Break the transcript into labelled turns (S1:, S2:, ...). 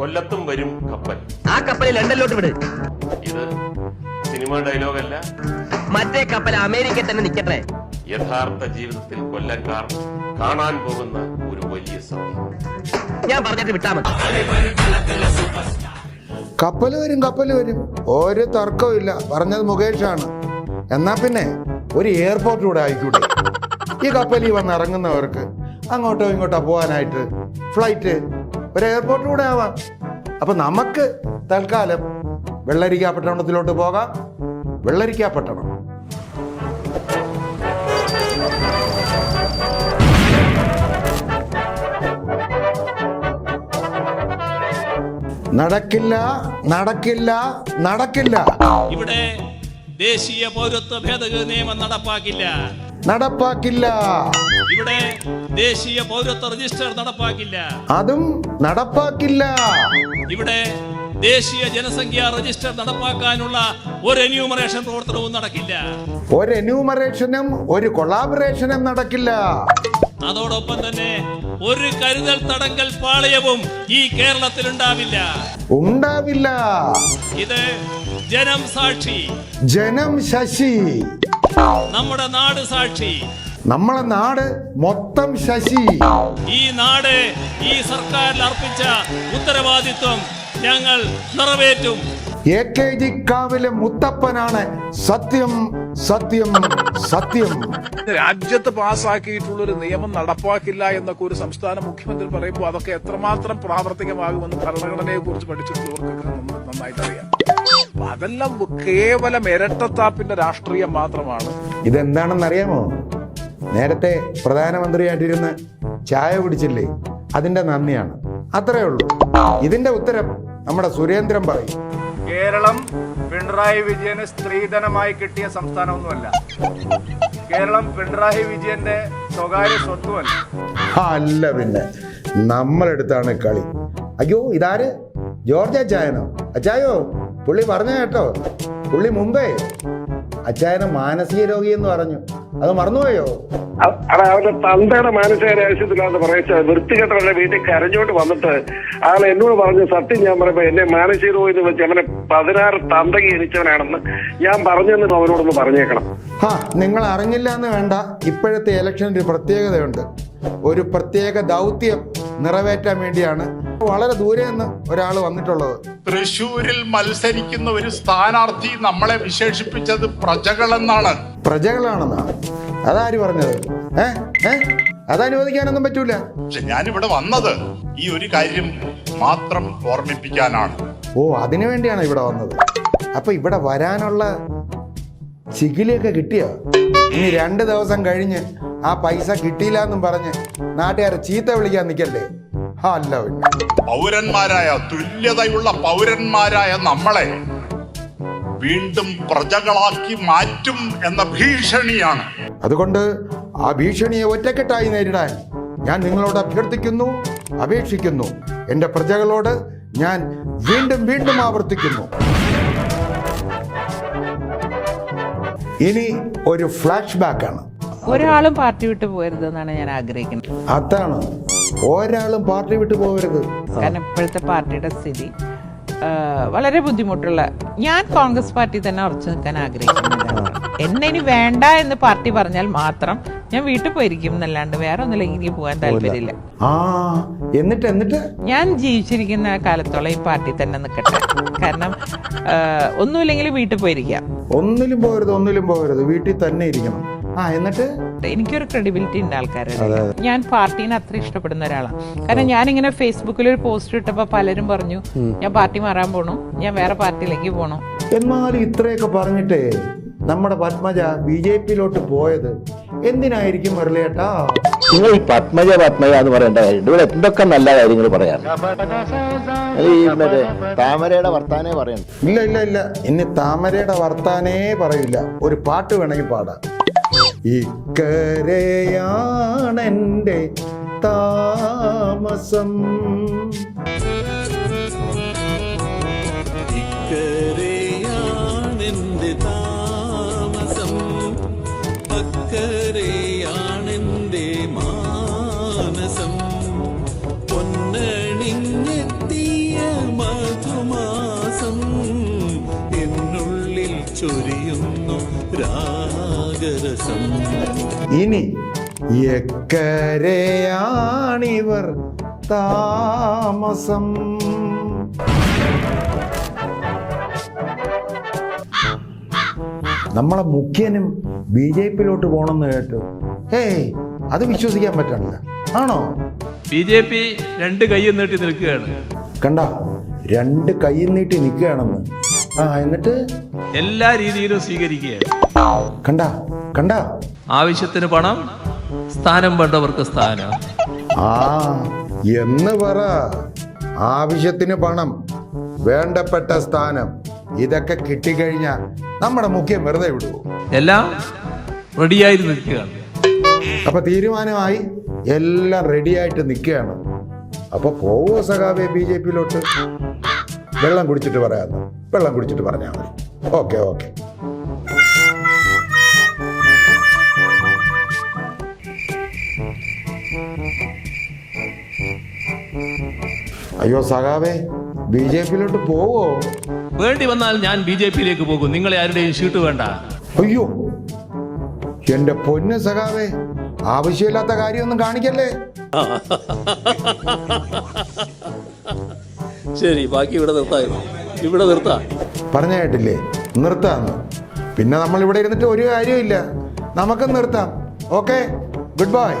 S1: കൊല്ലത്തും വരും കപ്പൽ.
S2: ആ കപ്പലിൽ ലണ്ടനിലോട്ട് വിട്.
S1: ഇത് സിനിമ അല്ല
S2: മറ്റേ കപ്പൽ അമേരിക്കയിൽ തന്നെ നിൽക്കട്ടെ
S1: യഥാർത്ഥ ജീവിതത്തിൽ കൊല്ലക്കാർ കാണാൻ പോകുന്ന ഒരു വലിയ സത്യം.
S2: ഞാൻ പറഞ്ഞിട്ട് വിട്ടാ മതി.
S3: കപ്പൽ വരും കപ്പൽ വരും. ഒരു തർക്കവും ഇല്ല. പറഞ്ഞത് മുകേഷാണ്. എന്നാ പിന്നെ ഒരു എയർപോർട്ട് കൂടെ ആയിക്കൂടെ? ഈ കപ്പലിൽ വന്ന് ഇറങ്ങുന്നവർക്ക് അങ്ങോട്ടോ ഇങ്ങോട്ടോ പോകാനായിട്ട് ഫ്ലൈറ്റ് ഒരു എയർപോർട്ടിലൂടെ ആവാം. അപ്പൊ നമുക്ക് തൽക്കാലം വെള്ളരിക്ക പട്ടണത്തിലോട്ട് പോകാം. വെള്ളരിക്ക പട്ടണം നടക്കില്ല നടക്കില്ല നടക്കില്ല.
S4: ഇവിടെ ദേശീയ പൗരത്വ ഭേദഗതി നിയമം നടപ്പാക്കില്ല.
S3: നടപ്പാക്കില്ല.
S4: ഇവിടെ ദേശീയ പൗരത്വ രജിസ്റ്റർ നടപ്പാക്കില്ല.
S3: അതും നടപ്പാക്കില്ല.
S4: ഇവിടെ ദേശീയ ജനസംഖ്യാ രജിസ്റ്റർ നടപ്പാക്കാനുള്ള ഒരു എന്യൂമറേഷൻ പ്രവർത്തനവും നടക്കില്ല.
S3: ഒരു എന്യൂമറേഷനും ഒരു കൊളാബറേഷനും നടക്കില്ല.
S4: അതോടൊപ്പം തന്നെ ഒരു കരുതൽ തടങ്കൽ പാളയവും ഈ കേരളത്തിൽ ഉണ്ടാവില്ല.
S3: ഉണ്ടാവില്ല.
S4: ഇത് ജനം സാക്ഷി.
S3: ജനം ശശി.
S4: നമ്മുടെ നാട് സാക്ഷി.
S3: നമ്മളെ നാട് മൊത്തം ശശി.
S4: ഈ നാട് ഈ സർക്കാരിൽ അർപ്പിച്ച ഉത്തരവാദിത്വം ഞങ്ങൾ നിറവേറ്റും.
S3: എ കെ ജി കാവിലെ മുത്തപ്പനാണ് സത്യം സത്യം സത്യം.
S5: രാജ്യത്ത് പാസ്സാക്കിയിട്ടുള്ള ഒരു നിയമം നടപ്പാക്കില്ല എന്നൊക്കെ ഒരു സംസ്ഥാന മുഖ്യമന്ത്രി പറയുമ്പോൾ അതൊക്കെ എത്രമാത്രം പ്രാവർത്തികമാകുമെന്ന് ഭരണഘടനയെ കുറിച്ച് പഠിച്ചിട്ടുള്ളവർക്ക് നന്ന- നന്നായിട്ട് അറിയാം അതെല്ലാം കേവലം ഇരട്ടത്താപ്പിന്റെ രാഷ്ട്രീയം മാത്രമാണ്.
S3: ഇതെന്താണെന്ന് അറിയാമോ നേരത്തെ പ്രധാനമന്ത്രിയായിട്ടിരുന്ന് ചായ കുടിച്ചില്ലേ? അതിന്റെ നന്ദിയാണ്. അത്രേ ഉള്ളൂ. ഇതിന്റെ ഉത്തരം നമ്മുടെ സുരേന്ദ്രൻ പറയും.
S6: കേരളം പിണറായി വിജയന് സ്ത്രീധനമായി കിട്ടിയ സംസ്ഥാനമൊന്നുമല്ല. കേരളം പിണറായി വിജയന്റെ സ്വകാര്യ സ്വത്തുമല്ല.
S3: അല്ല പിന്നെ നമ്മളെടുത്താണ് കളി. അയ്യോ ഇതാര്? ജോർജ് അച്ചായനോ അച്ചായോ? പുള്ളി പറഞ്ഞു കേട്ടോ. പുള്ളി മുമ്പേ അച്ചായന മാനസിക രോഗി എന്ന് പറഞ്ഞു. അത് മറന്നുപോയോ?
S7: അവിടെ അവന്റെ തന്തയുടെ മാനസികാരാവശ്യത്തിലാന്ന് പറയിച്ച വൃത്തികെട്ടവരുടെ വീട്ടിൽ കരഞ്ഞോണ്ട് വന്നിട്ട് ആൾ എന്നോട് പറഞ്ഞു സത്യം ഞാൻ പറയുമ്പോ എന്നെ മാനസിക രോഗം എന്ന് വെച്ച് അവനെ പതിനാറ് തന്തകി ജനിച്ചവനാണെന്ന് ഞാൻ പറഞ്ഞെന്ന് അവനോടൊന്ന് പറഞ്ഞേക്കണം.
S3: ഹാ നിങ്ങൾ അറിഞ്ഞില്ല എന്ന് വേണ്ട. ഇപ്പോഴത്തെ ഇലക്ഷൻ ഒരു പ്രത്യേകതയുണ്ട്. ഒരു പ്രത്യേക ദൗത്യം നിറവേറ്റാൻ വേണ്ടിയാണ് വളരെ ദൂരെ നിന്ന് ഒരാൾ വന്നിട്ടുള്ളത്.
S8: തൃശൂരിൽ മത്സരിക്കുന്ന ഒരു സ്ഥാനാർത്ഥി നമ്മളെ വിശേഷിപ്പിച്ചത് പ്രജകളെന്നാണ്.
S3: പ്രജകളാണെന്നാണ്. അതാര് പറഞ്ഞത്? ഏ? ഏ? അതനുവദിക്കാനൊന്നും പറ്റൂല.
S8: പക്ഷെ ഞാനിവിടെ വന്നത് ഈ ഒരു കാര്യം മാത്രം ഓർമ്മിപ്പിക്കാനാണ്.
S3: ഓ അതിനു വേണ്ടിയാണ് ഇവിടെ വന്നത്. അപ്പൊ ഇവിടെ വരാനുള്ള ചികിലിയൊക്കെ കിട്ടിയോ? ഇനി രണ്ട് ദിവസം കഴിഞ്ഞ് ആ പൈസ കിട്ടിയില്ല എന്നും പറഞ്ഞ് നാട്ടുകാരെ ചീത്ത വിളിക്കാൻ നിൽക്കല്ലേ ഹാ അല്ല പിന്നെ.
S8: പൗരന്മാരായ തുല്യതയുള്ള പൗരന്മാരായ നമ്മളെ വീണ്ടും പ്രജകളാക്കി മാറ്റും എന്ന ഭീഷണിയാണ്.
S3: അതുകൊണ്ട് ആ ഭീഷണിയെ ഒറ്റക്കെട്ടായി നേരിടാൻ ഞാൻ നിങ്ങളോട് അഭ്യർത്ഥിക്കുന്നു അപേക്ഷിക്കുന്നു. എന്റെ പ്രജകളോട് ഞാൻ വീണ്ടും വീണ്ടും ആവർത്തിക്കുന്നു. ഇനി ഒരു ഫ്ലാഷ് ബാക്ക് ആണ്.
S9: ഒരാളും പാർട്ടി വിട്ടു പോകരുത് എന്നാണ് ഞാൻ ആഗ്രഹിക്കുന്നത്.
S3: അതാണ്. ഒരാളും പാർട്ടി വിട്ടു പോകരുത്.
S9: കാരണം ഇപ്പോഴത്തെ പാർട്ടിയുടെ സ്ഥിതി വളരെ ബുദ്ധിമുട്ടുള്ള ഞാൻ കോൺഗ്രസ് പാർട്ടി തന്നെ ഉറച്ചു നിൽക്കാൻ ആഗ്രഹിക്കുന്നില്ല. എന്നെ ഇനി വേണ്ട എന്ന് പാർട്ടി പറഞ്ഞാൽ മാത്രം ഞാൻ വീട്ടിൽ പോയിരിക്കും എന്നല്ലാണ്ട് വേറെ ഒന്നില്ലെങ്കിൽ എനിക്ക് പോകാൻ താല്പര്യമില്ല.
S3: എന്നിട്ട് എന്നിട്ട്?
S9: ഞാൻ ജീവിച്ചിരിക്കുന്ന കാലത്തോളം ഈ പാർട്ടി തന്നെ നിൽക്കട്ടെ. കാരണം ഒന്നുമില്ലെങ്കിൽ വീട്ടിൽ പോയിരിക്കാം.
S3: ഒന്നിലും പോകരുത് ഒന്നിലും പോകരുത്. വീട്ടിൽ തന്നെ ഇരിക്കണം. ആ എന്നിട്ട്?
S9: എനിക്കൊരു ക്രെഡിബിലിറ്റി ഉണ്ട് ആൾക്കാരുടെ ഞാൻ പാർട്ടീനെ അത്ര ഇഷ്ടപ്പെടുന്ന ഒരാളാണ് കാരണം ഞാൻ ഇങ്ങനെ ഫേസ്ബുക്കിൽ ഒരു പോസ്റ്റ് ഇട്ടപ്പോൾ പലരും പറഞ്ഞു ഞാൻ പാർട്ടി മാറാൻ പോണു. ഞാൻ വേറെ പാർട്ടിയിലേക്ക് പോണു.
S3: എന്നാലും ഇത്രയൊക്കെ പറഞ്ഞിട്ടേ നമ്മുടെ പത്മജ ബി ജെ പിയിലോട്ട് പോയത് എന്തിനായിരിക്കും മുരളിയേട്ടാ?
S10: നിങ്ങൾ ഈ പത്മജ പത്മജ എന്ന് പറയേണ്ട കാര്യം ഇവിടെ എന്തൊക്കെ നല്ല കാര്യങ്ങൾ പറയാറ്? ഈ മറ്റേ താമരയുടെ വർത്താനേ പറയുന്നു.
S3: ഇല്ല ഇല്ല ഇല്ല. ഇനി താമരയുടെ വർത്താനേ പറയില്ല. ഒരു പാട്ട് വേണമെങ്കിൽ പാടാം.
S4: ഇക്കരയാണെന്റെ താമസം. ചൊരിയുന്നു രാഗരസം
S3: ഇനി എക്കരയാണിവർ താമസം. നമ്മളെ മുഖ്യനും ബി ജെ പിയിലോട്ട് പോകണമെന്ന് കേട്ടു. ഏയ് അത് വിശ്വസിക്കാൻ പറ്റണില്ല. ആണോ?
S4: ബി ജെ പി രണ്ട് കൈ നീട്ടി നിൽക്കുകയാണ്.
S3: കണ്ട രണ്ട് കൈ നീട്ടി നിൽക്കുകയാണെന്ന്. ആ എന്നിട്ട്?
S4: എല്ലാ രീതിയിലും സ്വീകരിക്കുകയാണ്.
S3: കണ്ട കണ്ട.
S4: ആവശ്യത്തിന് പണം സ്ഥാനം വേണ്ടവർക്ക് സ്ഥാനം.
S3: ആ എന്ന് പറ. ആവശ്യത്തിന് പണം വേണ്ടപ്പെട്ട സ്ഥാനം ഇതൊക്കെ കിട്ടിക്കഴിഞ്ഞാൽ നമ്മുടെ മുഖ്യം വെറുതെ വിടുവോ?
S4: എല്ലാം റെഡിയായി നിൽക്കുകയാണ്.
S3: അപ്പൊ തീരുമാനമായി എല്ലാം റെഡിയായിട്ട് നിൽക്കുകയാണ്. അപ്പൊ പോവോ സഖാവേ ബി ജെ പിയിലോട്ട്? വെള്ളം കുടിച്ചിട്ട് പറയാന്ന് വെള്ളം കുടിച്ചിട്ട് പറഞ്ഞാൽ മതി. Okay okay. അയ്യോ സഖാവേ ബി ജെ പിയിലോട്ട് പോവോ?
S4: വേണ്ടി വന്നാൽ ഞാൻ ബി ജെ പിയിലേക്ക് പോകും. നിങ്ങളെ ആരുടെയും ഷീട്ട് വേണ്ട.
S3: അയ്യോ എന്റെ പൊന്ന് സഖാവേ ആവശ്യമില്ലാത്ത കാര്യമൊന്നും കാണിക്കല്ലേ?
S4: ശരി ബാക്കി ഇവിടെ നിർത്താം. ഇവിടെ നിർത്താം.
S3: പറഞ്ഞ കേട്ടില്ലേ? നിർത്താന്ന്. പിന്നെ നമ്മൾ ഇവിടെ ഇരുന്നിട്ട് ഒരു കാര്യമില്ല നമുക്ക് നിർത്താം. Okay good bye